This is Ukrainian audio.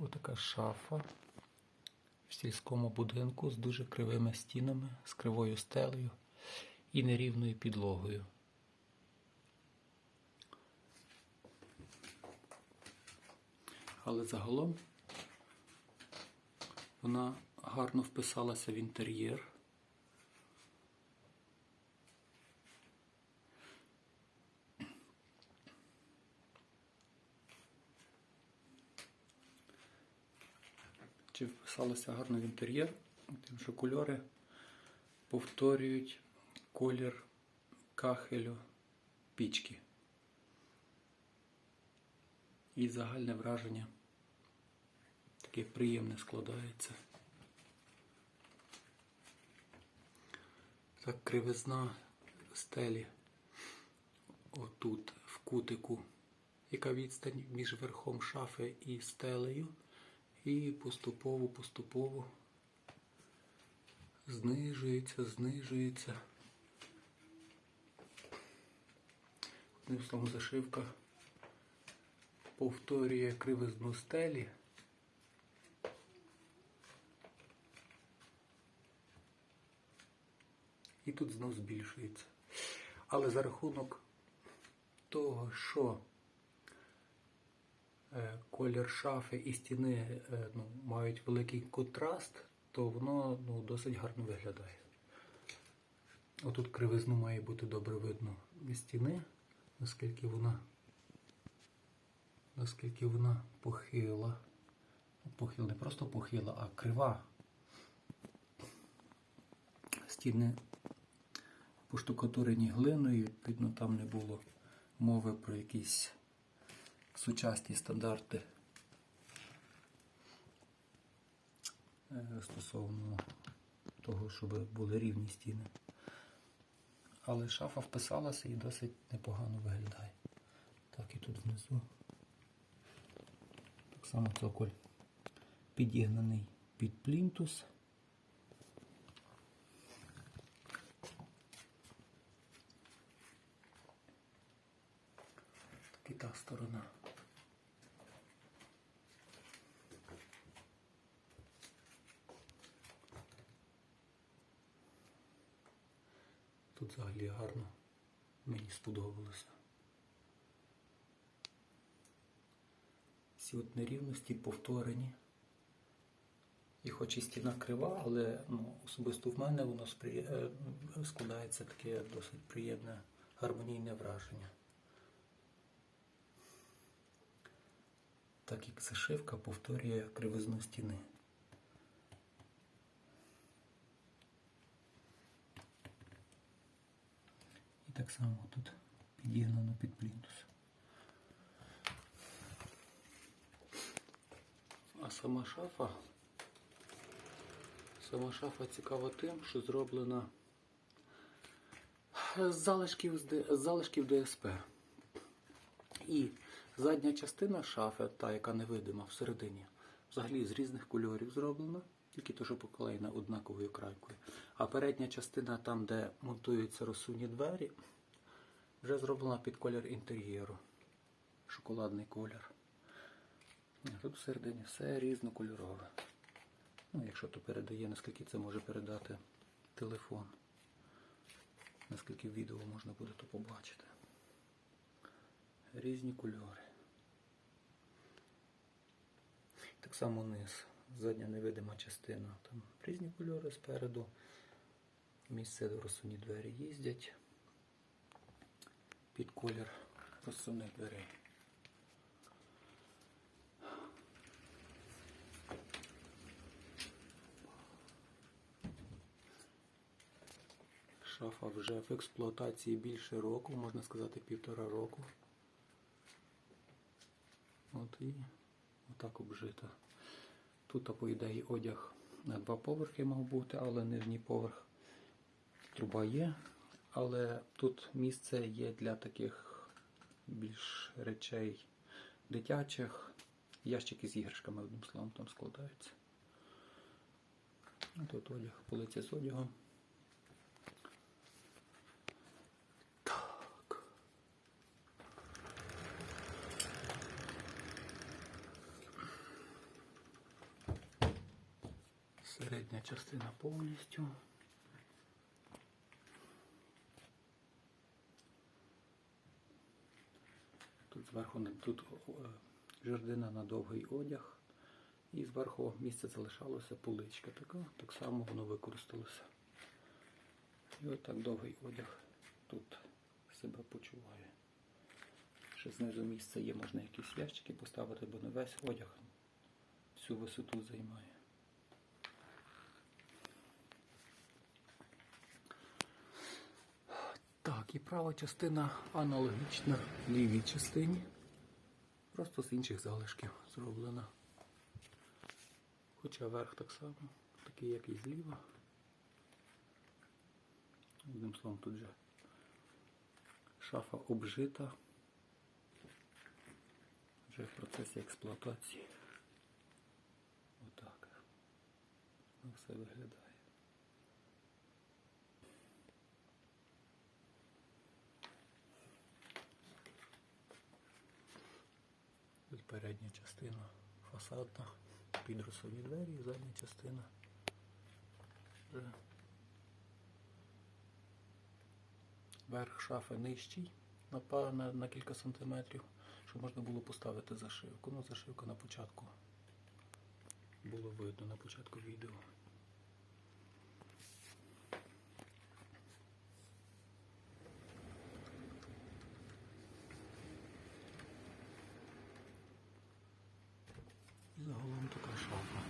Отака шафа в сільському будинку з дуже кривими стінами, з кривою стелею і нерівною підлогою. Але загалом вона гарно вписалася в інтер'єр. Чи вписалося гарно в інтер'єр, тим, що кольори повторюють колір кахелю пічки. І загальне враження таке приємне складається. Так кривизна стелі отут в кутику, яка відстань між верхом шафи і стелею. І поступово, поступово знижується, знижується. Одним словом, зашивка повторює кривизну стелі. І тут знов збільшується. Але за рахунок того, що колір шафи і стіни е, ну, мають великий контраст, то воно ну, досить гарно виглядає. Отут кривизну має бути добре видно з стіни, наскільки вона, наскільки вона похила. Похила, не просто похила, а крива. Стіни поштукатурені глиною, відповідно, там не було мови про якісь сучасні стандарти е, стосовно того, щоб були рівні стіни. Але шафа вписалася і досить непогано виглядає. Так і тут внизу. Так само цоколь підігнаний під плінтус. Так і та сторона. Тут взагалі гарно. Мені сподобалося. Всі от нерівності повторені. І хоч і стіна крива, але ну, особисто в мене воно спри... е, складається таке досить приємне гармонійне враження. Так як зашивка повторює кривизну стіни. Так само тут підігнано під плінтус. А сама шафа. Сама шафа цікава тим, що зроблена з залишків, з залишків ДСП. І задня частина шафи, та яка невидима всередині, взагалі з різних кольорів зроблена, тільки то, що однаковою крайкою. А передня частина, там, де монтуються розсувні двері, вже зроблена під колір інтер'єру. Шоколадний колір. Тут всередині все різнокольорове. Ну, якщо то передає, наскільки це може передати телефон. Наскільки відео можна буде то побачити. Різні кольори. Так само низ. Задня невидима частина. Там різні кольори спереду. Місце де розсувні двері їздять. Під колір розсувних дверей. Шафа вже в експлуатації більше року, можна сказати півтора року. От і отак обжита. Тут, по ідеї, одяг на два поверхи мав бути, але нижній поверх труба є. Але тут місце є для таких більш речей дитячих. Ящики з іграшками, одним словом, там складаються. Тут одяг, полиця з одягом. Середня частина повністю. Тут зверху тут е, жердина на довгий одяг. І зверху місце залишалося поличка така, так само воно використалося. І отак довгий одяг тут себе почуває. Ще знизу місце є, можна якісь ящики поставити, бо не весь одяг всю висоту займає. Так, і права частина аналогічна лівій частині. Просто з інших залишків зроблена. Хоча верх так само, такий як і зліва. Одним словом, тут же шафа обжита. Вже в процесі експлуатації. Отак. Ну, все виглядає. Тут передня частина фасадна, підросові двері, і задня частина. Верх шафи нижчий на, на, на кілька сантиметрів, щоб можна було поставити зашивку. Ну, зашивка на початку було видно на початку відео. Загалом така шафа.